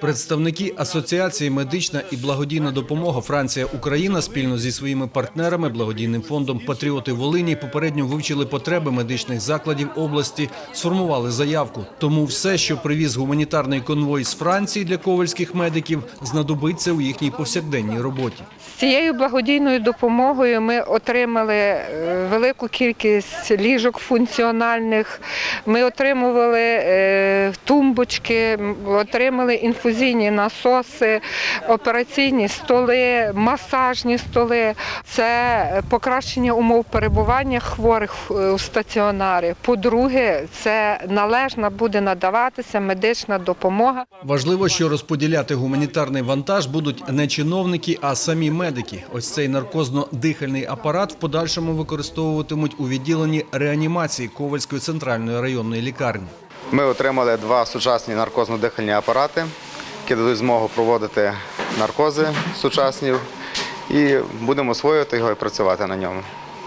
Представники асоціації медична і благодійна допомога Франція Україна спільно зі своїми партнерами благодійним фондом Патріоти Волині попередньо вивчили потреби медичних закладів області, сформували заявку. Тому все, що привіз гуманітарний конвой з Франції для ковальських медиків, знадобиться у їхній повсякденній роботі. З цією благодійною допомогою ми отримали е, велику кількість ліжок функціональних. Ми отримували е, тумбочки, м, отримали інфузійні насоси, операційні столи, масажні столи. Це покращення умов перебування хворих е, у стаціонарі. По-друге, це належна буде надаватися медична допомога. Важливо, що розподіляти гуманітарний вантаж будуть не чиновники, а самі медики. Ось цей наркозно-дихальний апарат в подальшому використовуватимуть у відділенні реанімації Ковальської центральної районної лікарні. Ми отримали два сучасні наркозно-дихальні апарати, які дадуть змогу проводити наркози сучасні, і будемо освоювати його і працювати на ньому.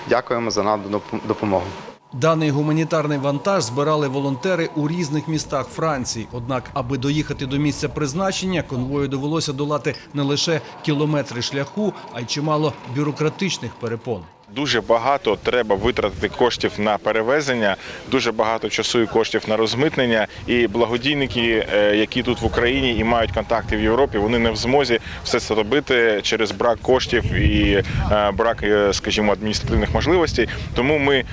Дякуємо за надану допомогу. Даний гуманітарний вантаж збирали волонтери у різних містах Франції. Однак, аби доїхати до місця призначення, конвою довелося долати не лише кілометри шляху, а й чимало бюрократичних перепон. Дуже багато треба витратити коштів на перевезення, дуже багато часу і коштів на розмитнення. І благодійники, е, які тут в Україні і мають контакти в Європі, вони не в змозі все це робити через брак коштів і е, брак, е, скажімо, адміністративних можливостей. Тому ми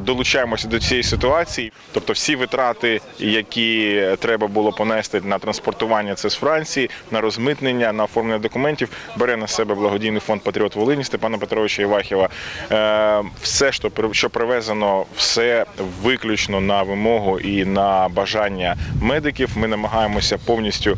долучаємося до цієї ситуації. Тобто, всі витрати, які треба було понести на транспортування, це з Франції, на розмитнення, на оформлення документів, бере на себе благодійний фонд Патріот Волині Степана Петровича Івахіва. Е, Все, що при- що привезено, все виключно на вимогу і на бажання медиків. Ми намагаємося повністю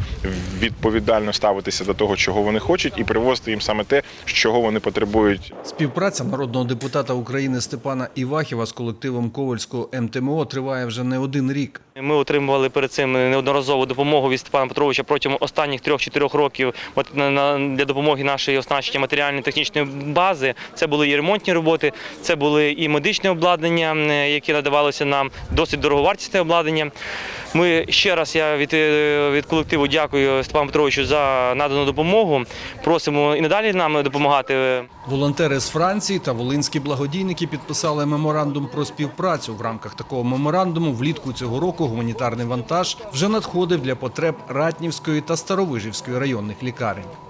відповідально ставитися до того, чого вони хочуть, і привозити їм саме те, чого вони потребують Співпраця народного депутата України Степана Івахіва з колективом Ковальського МТМО триває вже не один рік. Ми отримували перед цим неодноразову допомогу від Степана Петровича протягом останніх 3-4 років для допомоги нашої оснащення матеріально-технічної бази. Це були і ремонтні роботи, це були і медичне обладнання, яке надавалося нам, досить дороговартісне обладнання. Ми ще раз я від, е, від колективу дякую Степану Петровичу за надану допомогу. Просимо і надалі нам допомагати. Волонтери з Франції та волинські благодійники підписали меморандум про співпрацю. В рамках такого меморандуму влітку цього року гуманітарний вантаж вже надходив для потреб Ратнівської та Старовижівської районних лікарень.